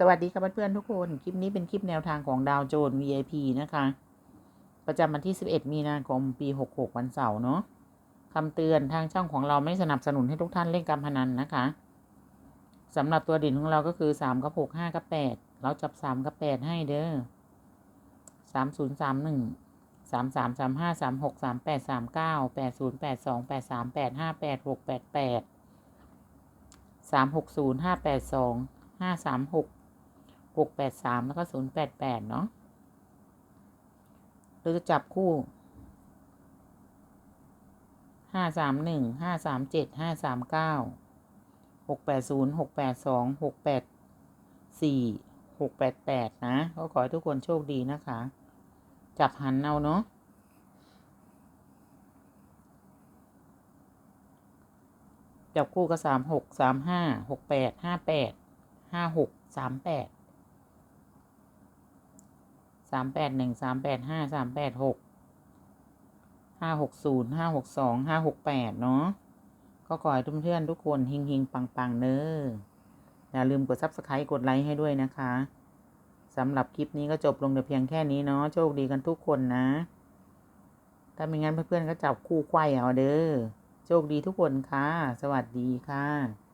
สวัสดีครับเพื่อนๆทุกคน คลิปนี้เป็นคลิปแนวทางของดาวโจนส์ VIP นะคะ ประจำวันที่ 11 มีนาคม ปี 66 วันเสาร์เนาะคำเตือนทางช่องของเราไม่สนับสนุนให้ทุกท่านเล่นการพนันนะคะสำหรับตัวดินของเราก็คือ 3 กับ 6 5 กับ 8 เราจับ 3 กับ 8 ให้เด้อ 3 0 3 1 3 3 3 5 3 6 3 8 3 9 8 0 8 2 8 3 8 5 8 6 8 8 3 6 0 5 8 2 5 3 6 หกแปดสามแล้วก็ศูนย์แปดแปดเนาะเราจะจับคู่ห้าสามหนึ่งห้าสามเจ็ดห้าสามเก้าหกแปดศูนย์หกแปดสองหกแปดสี่หกแปดแปดนะ ก็ขอให้ทุกคนโชคดีนะคะ จับหันเอาเนาะจับคู่ก็สามหกสามห้าหกแปดห้าแปดห้าหกสามแปด สามแปดหนึ่งสามแปดห้าสามแปดหกห้าหกศูนย์ห้าหกสองห้าหกแปดเนาะก็ขอให้เพื่อนทุกคนเฮงๆปังเนอะอย่าลืมกดซับสไครต์กดไลค์ให้ด้วยนะคะสำหรับคลิปนี้ก็จบลงแต่เพียงแค่นี้เนาะโชคดีกันทุกคนนะ ถ้าไม่งั้นเพื่อนๆก็จับคู่ไขว้เอาเด้อโชคดีทุกคนค่ะ สวัสดีค่ะ